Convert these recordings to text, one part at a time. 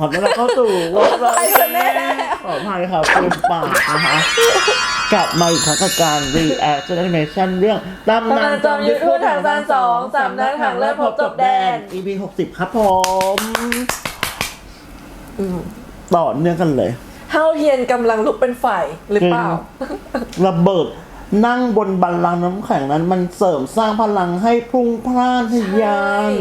ขอต้อนรับเข้าสู่วงไปกันแน่ขออภัยครับคุณปากนะคะกลับมาอีกครั้งกับการ react animation เรื่องตำนานจอมยุทธพูดทางซานสองสำนักถังเลิศพบจบแดน EP 60ครับผมต่อเนื่องกันเลยเฮาเทียนกำลังลุกเป็นไฟหรือเปล่า ระเบิดนั่งบนบัลลังก์น้ำแข็งนั้น มันเสริมสร้างพลังให้พรุ่งพล่านทะยาน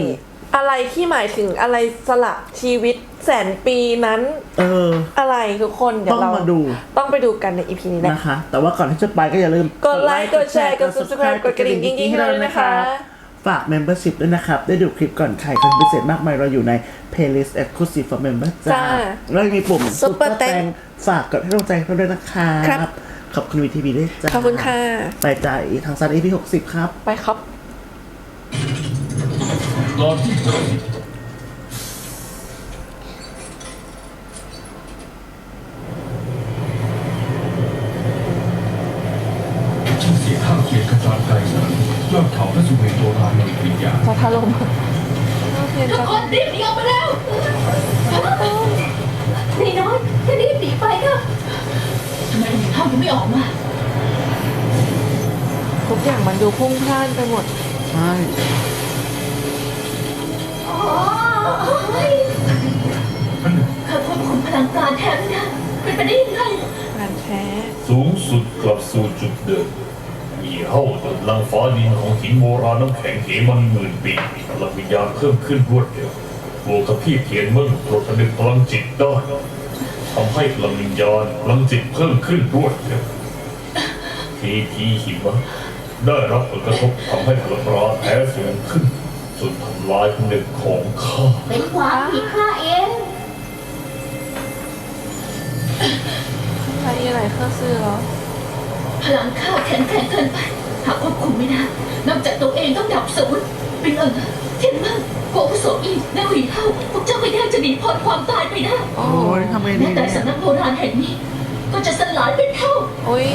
อะไรที่หมายถึงอะไรสละชีวิต แสนปีนั้น เออ อะไรทุกคนเดี๋ยวเราต้องมาดูต้องไปดูกันในอีพีนี้นะ นะคะ แต่ว่าก่อนที่จะไปก็อย่าลืมกดไลค์กดแชร์กด subscribe กดกระดิ่งกิ๊งๆให้เราด้วยนะคะ ฝาก membership ด้วยนะครับ ได้ดูคลิปก่อนใครคอนพิเศษมากมายเราอยู่ใน playlist exclusive for member จ้าจ้าแล้วยังมีปุ่ม Super Super Thank ฝากกดให้กำลังใจเราด้วยนะครัครับ บ ขอบคุณวีทีวีด้วยจ้าขอบคุณค่ะ ไปจ่ายทางซัน EP 60 ครับ ไปครับ ตอนที่เจ็ดชื่อเสียงข้างเคียงกระจายไกลนั้นย อดเขาพระสุเมรุโบราณในวิญญาณจะถล่มเฮาเทียนทุกจะคนรีบหนีออกมาแล้วนี่น้อยถ้ารีบหนีไปก็ทำไมถึงเข้ายังไม่ออกมาทุกอย่างมันดูพุ่งพล่านไปหมดใช่อ๋อเฮ้ยเขาควบคุมพลังการแทนนะเป็นไปได้ยังไงการแท้สูงสุดกลับสู่จุดเดิมมี เฮ้าตดลังฟ้าดินของหินโบราณน้ำแข็งเหมันหมื่นปีพลังวิญญาณเพิ่มขึ้นรวดเร็วบวกกับพี่เทียนเมิ่งปลดผนึกพลังจิตได้ทำให้พลังวิญญาณพลังจิตเพิ่มขึ้นรวดเร็วทีทีหิมะได้รับผลกระทบทำให้พลังราแพ้สูงขึ้นจนทำลายผนึกของข้าเป็นความผิดข้าเองอะไรอะไรเครื่องซื้อเหรอพลังข้าแข็งแกร่งเกินไป หากควบคุมไม่ได้นอกจากตัวเองต้องดับศูนย์เป็นเอิญเทียนมั่งโกคุโสอีและหวีเท่าพวกเจ้าไม่ได้จะหนีพ้นความตายไปได้โอ้ยทำไงดีแม้แต่เนี่ยสำนักโบราณแห่งนี้ ก็จะสลายเป็นเท่าโอ้ย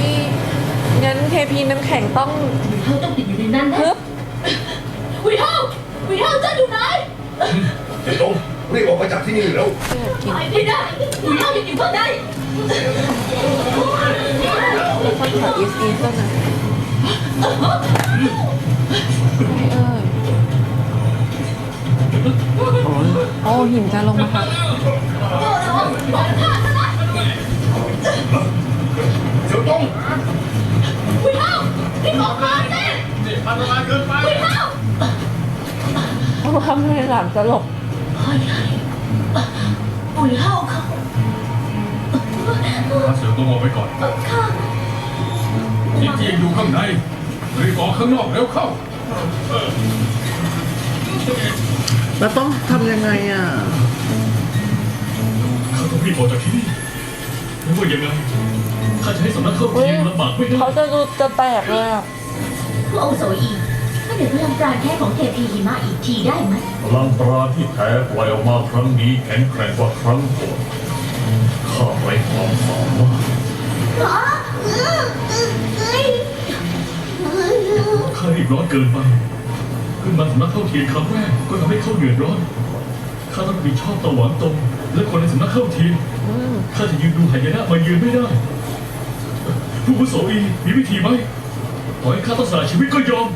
งั้นเทพีน้ำแข็งต้องหวีเท่าต้องติดอยู่ในนั้นนะฮึบหวีเท่าหวีเท่าเจ้าอยู่ไหนเดี๋ยวต้องรีบออกไปจากที่นี่แล้วเกิดกิน ไปไม่ได้หวีเท่ายังอยู่ข้างในคนข โอ้หินจะลงมาค่ะเดี๋ยวต้องหวีเท่ารีบออกมาสิอันตรายเกินไปหวีเท่าเพราะว่าไม่หลามจะหลบเฮ้ยหวีเท่าเขาพระเสือต้องออกไปก่อนข้าที่ที่ยังอยู่ข้างใน รีบออกข้างนอกเร็วเข้าแล้วต้องทำยังไงอะข้าต้องรีบออกจากที่นี่ไม่ว่ายังไงข้าจะให้สำนักเข้าเฮ้ยเทียนลำบากไม่ได้เขาจะดูจะแตกเลยอะผู้อาวุโสอีถ้าเดี๋ยวพลังปราณแท้ของเทพีหิมะอีกทีได้ไหมพลังปราณที่แท้ปล่อยออกมาครั้งนี้แข็งแกร่งกว่าครั้งก่อนข้าไร้ความสามารถหรอเอ้ย ข้ารีบร้อนเกินไปขึ้นมาสำนักเข้าเทียนครั้งแรกก็ทำให้เข้าเดือดร้อนข้าต้องรับผิดชอบต่อหวังตรงและคนในสำนักเข้าเทียนข้าจะยืนดูหายนะมายืนไม่ได้ผู้อาวุโสอีมีวิธีไหมต่อให้ข้าต้องสละชีวิตก็ยอม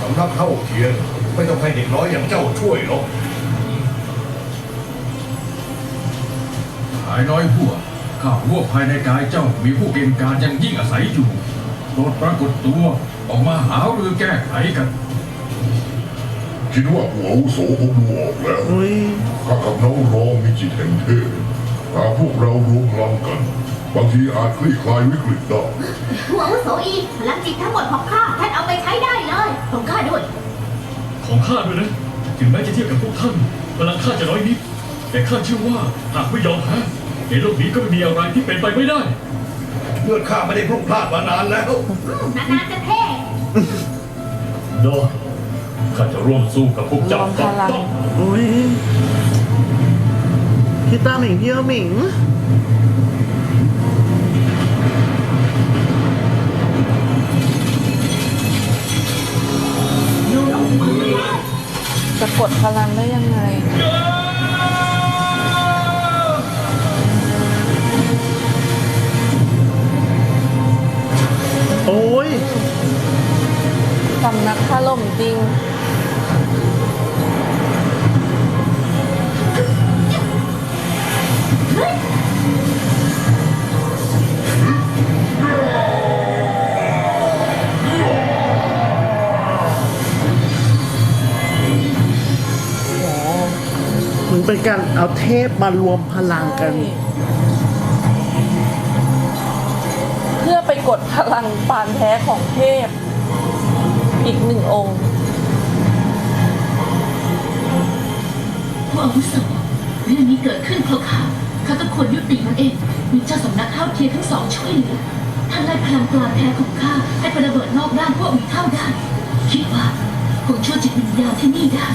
สำนักเข้าเทียนไม่ต้องให้เด็กน้อยอย่างเจ้าช่วยหรอกหายน้อยหัวข้าหัวภายในกายเจ้ามีผู้เก่งกาจยังยิ่งอาศัยอยู่โปรดปรากฏตัว ออกมาหารือแก้ไขกัน คิดว่าผู้อาวุโสคงดูออกแล้วอุ้ยข้ากับน้องรองมีจิตแห่งเทพหากพวกเรารวมพลังกัน บางทีอาจคลี่คลายวิกฤตได้ผู้อาวุโสอีพลังจิตทั้งหมดของข้าท่านเอาไปใช้ได้เลยของข้าด้วย ของข้าด้วยนะ ถึงแม้จะเทียบกับพวกท่านพลังข้าจะน้อยนิด แต่ข้าเชื่อว่าหากไม่ยอมแพ้ในโลกนี้ก็ไม่มีอะไรที่เป็นไปไม่ได้ เลือดข้าไม่ได้พลุ่งพลาดมานานแล้วนานๆจะเท่ ได้ข้าจะร่วมสู้กับพวกเจ้าต่อต้องอุ้ยพี่ตาหมิงพี่เอหมิงจะกดพลังได้ยังไงโอ้ย สำนักถล่มจริง มันเป็นการเอาเทพมารวมพลังกัน เพื่อไปกดพลังปานแท้ของเทพ อีกหนึ่งองค์ผู้อาวุโสเรื่องนี้เกิดขึ้นเพราะข้าข้าต้องควรยุติมันเอง มีเจ้าสำนักข้าวเทียนทั้งสองช่วยเหลือท่านไล่พลังปลาแท้ของข้าให้ไประเบิดนอกร่างพวกมีเท่าได้ คิดว่าคงช่วยจิตวิญญาณที่นี่ได้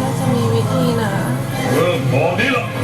น่าจะมีวิธีนะเริ่มตอนนี้ละ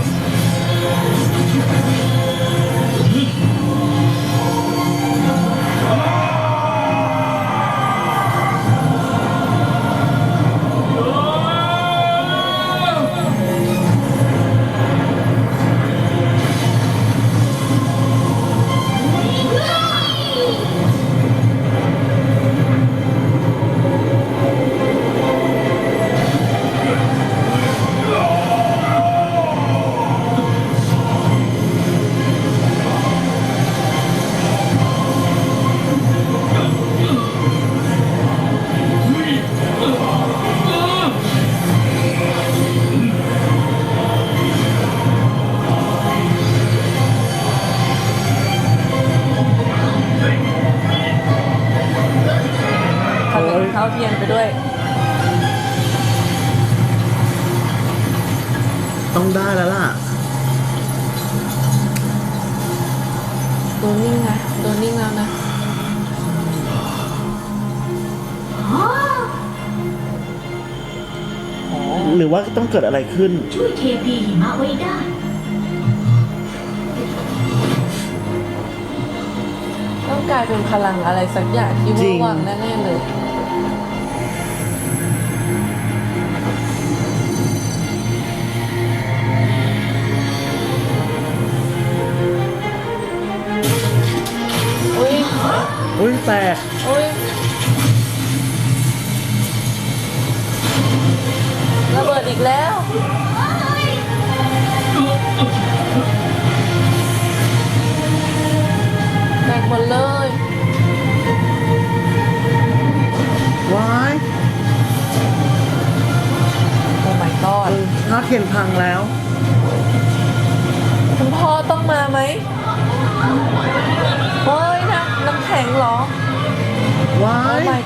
ต้องได้แล้วล่ะโดนนิ่งนะโดนนิ่งแล้วนะหรือว่าต้องเกิดอะไรขึ้น ช่วยเทพีหิมะไว้ได้ ต้องกลายเป็นพลังอะไรสักอย่างที่จริ ว่างวังแน่ๆเลยอุ้ย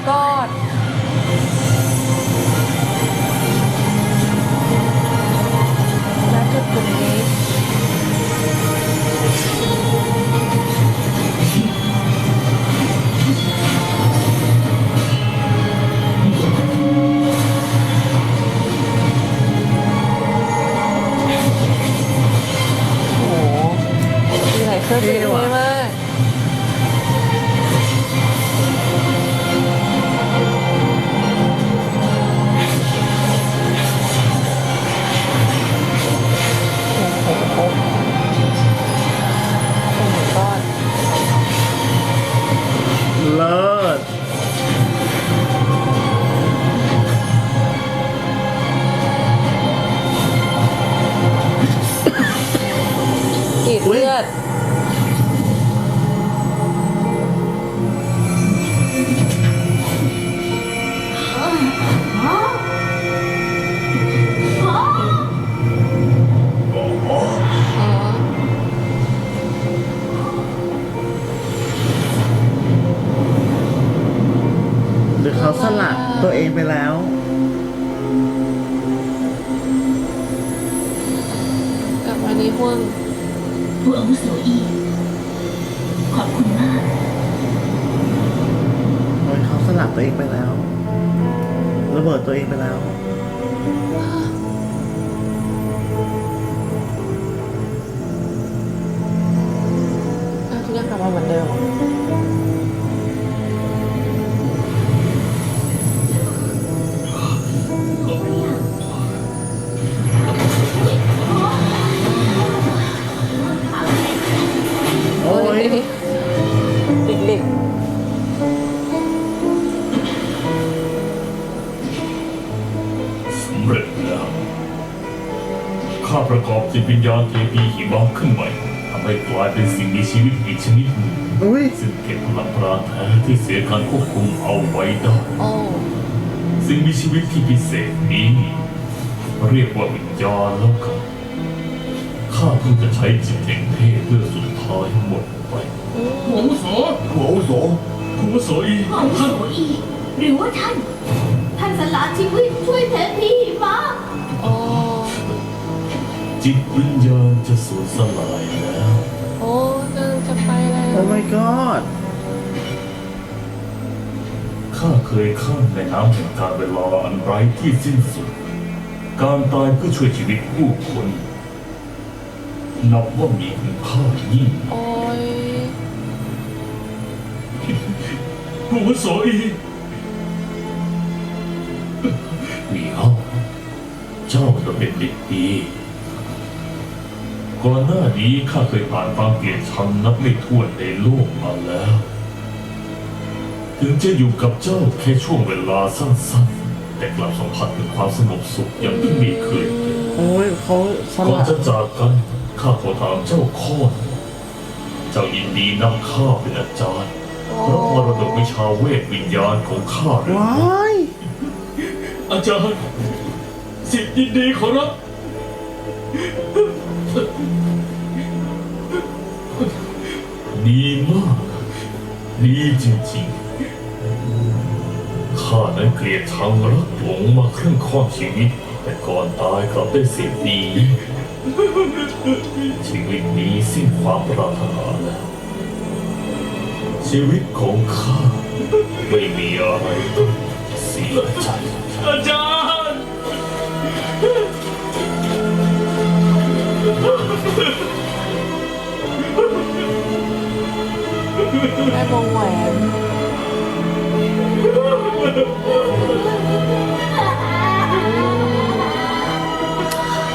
god กลับมาในห้วงผู้อาวุโสอีขอบคุณมากโดยเขาสลัดตัวเองไปแล้ว ระเบิดตัวเองไปแล้ว อ้าวทุกอย่างกลับมาเหมือนเดิมเหรอ เด็กเร็จแล้ว ข้าประกอบจิตวิญญาณเทพีหิมะขึ้นใหม่ทำให้กลายเป็นสิ่งมีชีวิตอีกชนิดหนึ่งซึ่งเก็บพลังปราณแท้ที่เสียการควบคุมเอาไว้ได้ สิ่งมีชีวิตที่พิเศษนี้ เรียกว่าวิญญาณแล้วกันข้าเพิ่งจะใช้จิตแห่งเทพเพื่อสุดท้ายหมด ไปหัวอาวุโสหัวอาวุโสคุณวโสอีหม่อมโสอีหรือว่าท่าน ท่านสละชีวิตช่วยเทพีหิมะโอ้จิตวิญญาณจะสูญสลายแล้ว โอ้กำลังจะไปแล้ว โอ้ my god ข้าเคยข้ามแม่น้ำแห่งการเวลาอันไร้ที่สิ้นสุด การตายเพื่อช่วยชีวิตผู้คนนับว่ามีคุณค่ายิ่ง ผู้วโสอีมีเฮาเจ้าจะเป็นเด็กดีก่อนหน้านี้ข้าเคยผ่านความเกลียดชังนับไม่ถ้วนในโลกมาแล้ว ถึงจะอยู่กับเจ้าแค่ช่วงเวลาสั้นๆ แต่กลับสัมผัสถึงความสงบสุขอย่างที่ไม่เคยเป็นโอ้ยเขาสก่อนละจะจากกันข้าขอถามเจ้าข้อหนึ่งเจ้ายินดีนำข้าเป็นอาจารย์ รับมรดกวิชาเวทวิญญาณของข้าหรือว้าไม่ยอาจารย์สิทธิ์ยินดีขอรับดีมาก ดีจริงๆ ข้านั้นเกลียดชังรักหลงมาครึ่งข้อนชีวิต แต่ก่อนตายกลับได้สิ่งดี ชีวิตนี้สิ้นความปรารถนาแล้ว ชีวิตของข้า ไม่มีอะไรต้องเสียใจ อาจารย์ได้วงแหวน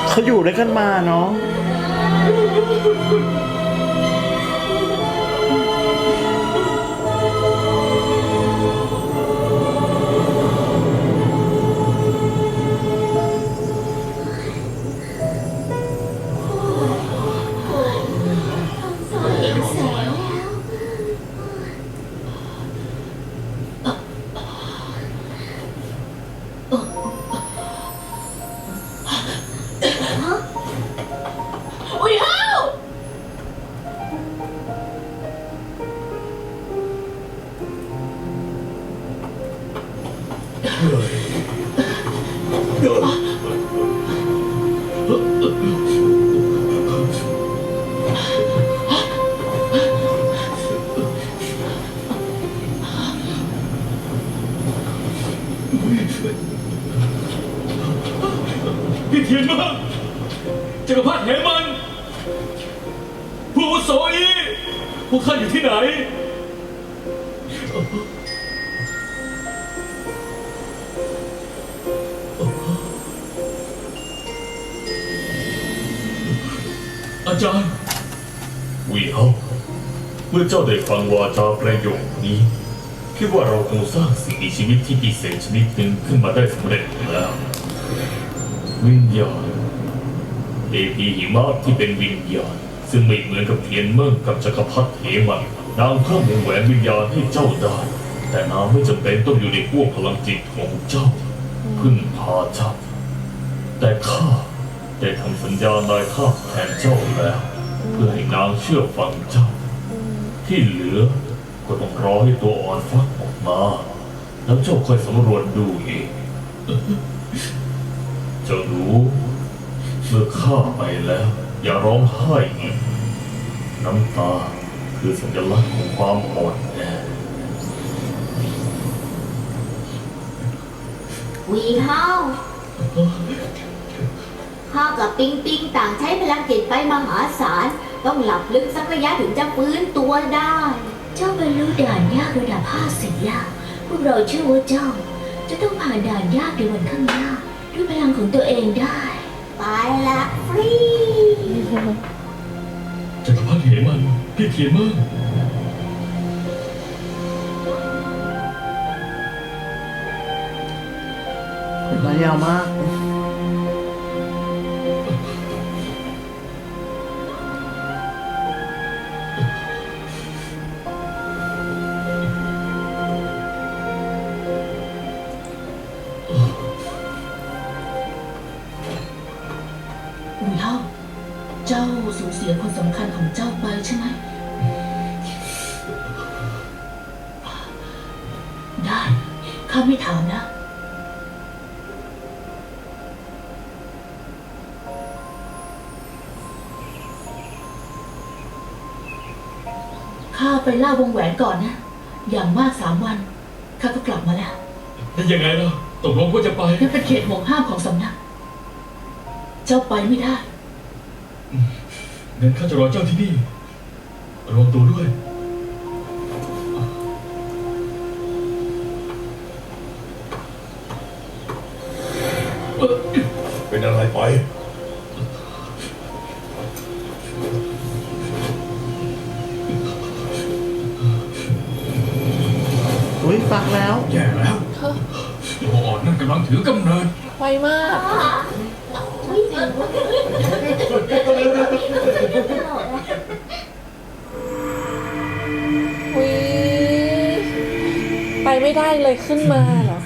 เขาอยู่ด้วยกันมาเนาะ อุ้ จารย์วีเฮาเมื่อเจ้าได้ฟังวาจาประโยคนี้คิดว่าเราคงสร้างสิ่งมีชีวิตที่พิเศษชนิดหนึ่งขึ้นมาได้สำเร็จแล้ว วิญญาณเอพีหิมะที่เป็นวิญญาณ ซึ่งไม่เหมือนกับเทียนเมิ่งกับจักรพรรดิเหมันนางเพิ่มวงแหวนวิญญาณให้เจ้าได้ แต่นางไม่จำเป็นต้องอยู่ในพวกพลังจิตของเจ้า พึ่งพาเจ้าแต่ข้า ได้ทำสัญญานายท่าแทนเจ้าแล้ว เพื่อให้นางเชื่อฟังเจ้า ที่เหลือก็ต้องรอให้ตัวอ่อนฟักออกมา แล้วเจ้าค่อยสำรวจดูเองเจ้ารู้เมื่อข้าไปแล้ว อย่าร้องไห้อีกน้ำตาคือสัญลักษณ์ของความอ่อนแอวีเฮา ข้ากับปิงปิงต่างใช้พลังจิตไปมหาศาล ต้องหลับลึกสักระยะถึงจะฟื้นตัวได้ เจ้าบรรลุด่านยากระดับห้าสิบแล้วพวกเราเชื่อว่าเจ้า จะต้องผ่านด่านยากในวันข้างหน้า ด้วยพลังของตัวเองได้ ไปละฟรีจักรพรรดิเหมันพี่เทียนมากมายาวมาก ข้าไปล่าวงแหวนก่อนนะ อย่างมากสามวัน ข้าก็กลับมาแล้วยังไงล่ะตกลงว่าจะไปนี่เป็นเขตห่วงห้ามของสำนัก เจ้าไปไม่ได้ งั้นข้าจะรอเจ้าที่นี่ระวังตัวด้วย กำลังถือกำเนิดไวมากวิไปไม่ได้เลยขึ้นมาเหรอ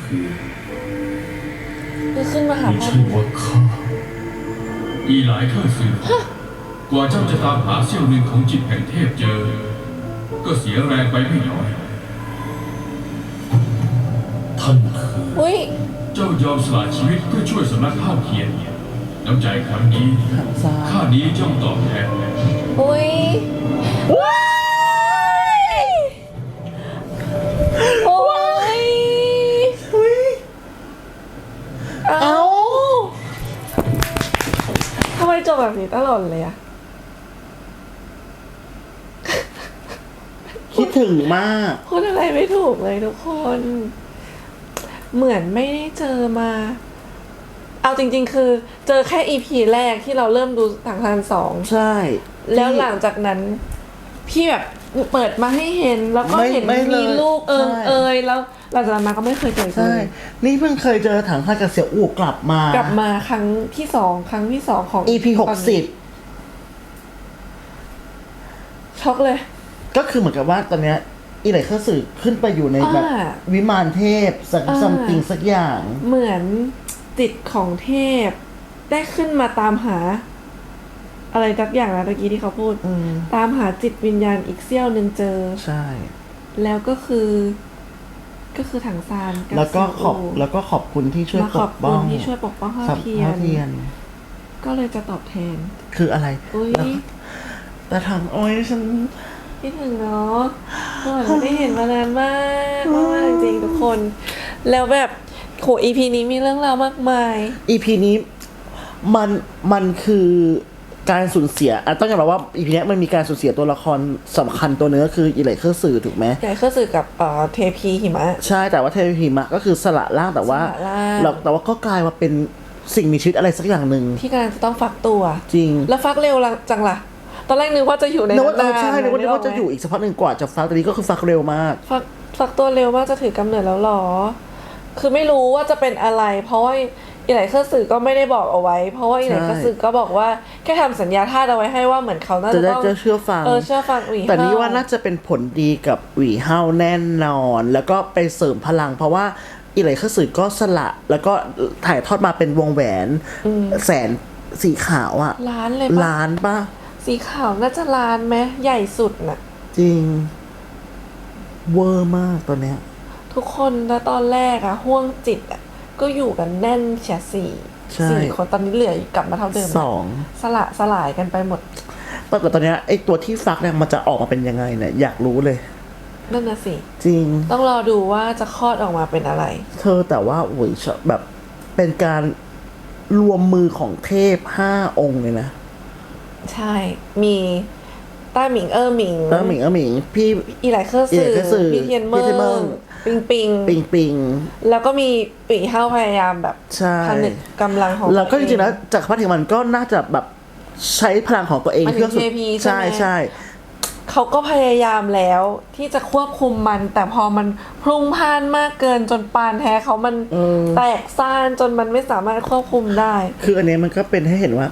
คือขึ้นมาหามีพ่อชื่อว่าข้าอีหลายข้าสื่อกว่าเจ้าจะตามหาเสี้ยวหนึ่งของจิตแห่งเทพเจอ ก็เสียแรงไปไม่น้อย ท่านคือ อุ้ย เจ้ายอมสละชีวิตเพื่อช่วยสำนักข้าวเทียน น้ำใจครั้งนี้สาข้านี้ย่อมตอบแทนอุ้ยว้ายโอ้ยอุ้ยเอ้าเอ้าทำไมจบแบบนี้ตลอดเลยอะคิดถึงมาก พูดอะไรไม่ถูกเลยทุกคน เหมือนไม่ได้เจอมา เอาจริง ๆ คือ เจอแค่อีพีแรกที่เราเริ่มดูทางทานสองใช่ แล้วหลังจากนั้น พี่แบบเปิดมาให้เห็นแล้วก็ไม่เห็นไม่เลยมีลูกเอิงใช่ เอยแล้วหลังจากนั้นมาก็ไม่เคยเจอเลใช่ ยนี่เพิ่งเคยเจอถังท่านกับเสี่ยวอู่กลับมากลับมาครั้งที่สองครั้งที่สองของ EP หกสิบช็อกเลย ก็คือเหมือนกับว่าตอนเนี้ย อีไหลเครือสื่อขึ้นไปอยู่ในแบบอ่าวิมานเทพสักอ่า ซัมติงสักอย่าง เหมือนจิตของเทพ ได้ขึ้นมาตามหา อะไรสักอย่างนะตะกี้ที่เขาพูด อืม ตามหาจิตวิญญาณอีกเสี้ยวหนึ่งเจอ ใช่ แล้วก็คือ ก็คือถังซานบแล้วก็ขอบซีโแล้วก็ขอบคุณที่ช่วยมาปขอบกคุป้อณงที่ช่วยปกป้องห้าสับเทียห้านเทียน ก็เลยจะตอบแทน คืออะไร อุ้ย แล้วแต่ถังโอ้ยฉัน คิดถึงเนาะก็เหมือนไม่ได้เห็นมานานมากมากๆจริงๆทุกคน แล้วแบบโหอีพีนี้มีเรื่องราวมากมายอีพีนี้มันมันคือการสูญเสียอะต้องยอมรับว่าอีพีนี้ยมันมีการสูญเสียตัวละครสำคัญตัวหนึงก็คืออีไหลเครือสื่อถูกไหม ใหญ่เข้าสื่อกับเอ่อเทพีหิมะ ใช่แต่ว่าเทพหิมะก็คือสละร่างแต่ว่าสละร่าง เราแต่ว่าก็กลายมาเป็นสิ่งมีชีวิตอะไรสักอย่างหนึ่งที่กำลังจะต้องฟักตัว จริง แล้วฟักเร็วจังล่ะ ตอนแรกนึกว่าจะอยู่ในนึกว่าเอนาอนใช่นึกว่านึกว่าจะอยู่ไหมอีกสักพักหนึ่งกว่าจะฟักแต่นี้ก็คือฟักเร็วมาก ฟักฟักตัวเร็วมากจะถือกำเนิดแล้วหรอ คือไม่รู้ว่าจะเป็นอะไร เพราะว่าอีไหนเครือสื่อก็ไม่ได้บอกเอาไว้ เพราะว่าอีไหนเครือสื่อก็บอกว่าแค่ทำสัญญาท่าตุเอาไว้ให้ว่าเหมือนเขาน่าจะจะได้ต้องจะเชื่อฟังเออเชื่อฟังอุ๋ยแต่นี่เฮว่าน่าจะเป็นผลดีกับหวีเฮาแน่นอน แล้วก็ไปเสริมพลัง เพราะว่าอีไหลเครือสื่อก็สละแล้วก็ถ่ายทอดมาเป็นวงแหวนแสนสีขาวอะล้านเลยปะล้านปะ สีขาวน่าจะล้านไหมใหญ่สุดน่ะ จริง เวอร์มากตัวเนี้ย ทุกคนแล้วตอนแรกอะห่วงจิตอะก็อยู่กันแน่นเฉียสี่ใช่ สี่คนตอนนี้เหลืออีกกลับมาเท่าเดิมสองสละสลายกันไปหมดแต่ตอนเนี้ยไอตัวที่ฟักเนี่ยมันจะออกมาเป็นยังไงเนี่ยอยากรู้เลย นั่นน่ะสิ จริง ต้องรอดูว่าจะคลอดออกมาเป็นอะไร เธอแต่ว่าโอ้ยชอบแบบเป็นการรวมมือของเทพห้าองค์เลยนะ ใช่ มีต้าหมิงเออหมิงแล้วหมิงเออหมิงพี่ อีหลายเครืออีหสื่ลายเครือสื่อพี่เทียนเมิพี่เทียนเมิ่งงปิงปิง ปิงปิง แล้วก็มีปีเฮ้าพยายามแบบใช่ ผนึกกำลังของแล้วก็จตัวเอริงๆแล้วจากรพรรดิมันก็น่าจะแบบใช้พลังของตัวเองหมายถึงเพื่อสุด TP ใช่ใช่ไหม ใช่ เขาก็พยายามแล้วที่จะควบคุมมัน แต่พอมันพลุ่งพล่านมากเกินจนปานแท้เขามันแตกซ่านจนมันไม่สามารถควบคุมได้ คืออันเนี้ยมันก็เป็นให้เห็นว่า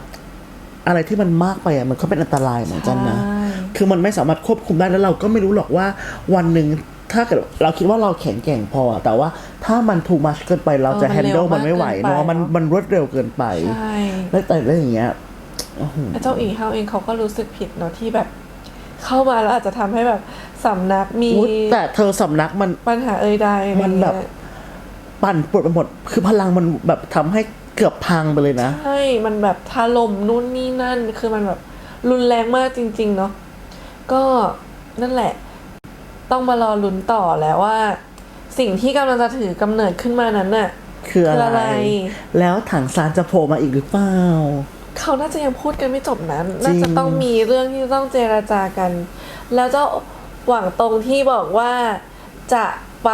อะไรที่มันมากไปอะมันก็เป็นอันตรายเหมือนกันนะใช่คือมันไม่สามารถควบคุมได้แล้วเราก็ไม่รู้หรอกว่าวันหนึ่งถ้าเกิดเราคิดว่าเราแข็งแกร่งพอ แต่ว่าถ้ามัน too much เกินไปเราจะเออมัน handle เร็วมากมันไม่ไหวเกินไปเนาะมันเนอะมันรวดเร็วเกินไปใช่แล้วแต่เรื่องอย่างเงี้ยไอ้เจ้าอีเฮาเองเขาก็รู้สึกผิดเนาะที่แบบ เข้ามาแล้วอาจจะทำให้แบบสำนักมีอุ๊ยแต่เธอสำนักมันปัญหาเอ่ยใดอะไรมันแบบเงี้ยปั่นปวดไปหมดคือพลังมันแบบทำให้ เกือบพังไปเลยนะ ใช่ มันแบบถล่มนู่นนี่นั่น คือมันแบบรุนแรงมากจริง ๆ เนาะ ก็นั่นแหละ ต้องมารอลุ้นต่อแล้วว่า สิ่งที่กำลังจะถือกำเนิดขึ้นมานั้นน่ะ คืออะคืออะไรไร แล้วถังซานจะโผล่มาอีกหรือเปล่า เขาน่าจะยังพูดกันไม่จบนั้นจริน่างจะต้องมีเรื่องที่ต้องเจราจากัน แล้วเจ้าหวังตรงที่บอกว่าจะไป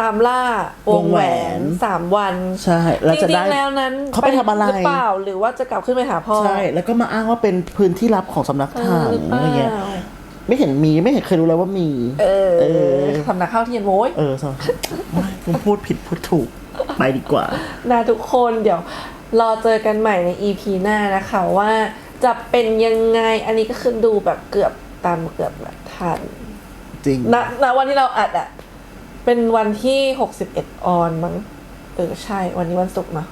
ตามล่าวงแหวนสามวันใช่แล้วจจะริได้งๆแล้วนั้นเขาไปทำอะไรหรือเปล่าหรือว่าจะกลับขึ้นไปหาพ่อใช่แล้วก็มาอ้างว่าเป็นพื้นที่ลับของสำนักเอถัองหรือเปอะไรเงี้ยล่าไม่เห็นมีไม่เห็นเคยรู้เลยว่ามี เออเออสำนักข้าวเทียนโว้ยเออสำคุณพูดผิดพูดถูกไปดีกว่านะทุกคนเดี๋ยวรอเจอกันใหม่ใน EP หน้านะคะว่าจะเป็นยังไงอันนี้ก็คือดูแบบเกือบตามเกือบแบบทันจริงณณวันที่เราอัดอะ เป็นวันที่หกสิบเอ็ดออนมั้งเออใช่ วันนี้วันศุกร์เนาะ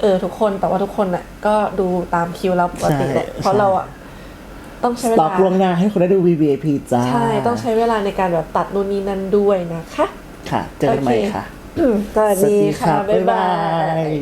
เออทุกคนแต่ว่าทุกคนอะก็ดูตามคิวเราปกติแหละใช่ เพราะเราอะต้องใช้เวตอลาบล่วงหน้าให้คนได้ดู VVIP จ้าใช่ ต้องใช้เวลาในการแบบตัดนู่นนี่นั่นด้วยนะคะ ค่ะ เจอกันใหม่ค่ะสวัสดีค่ะ บ๊ายบาย ย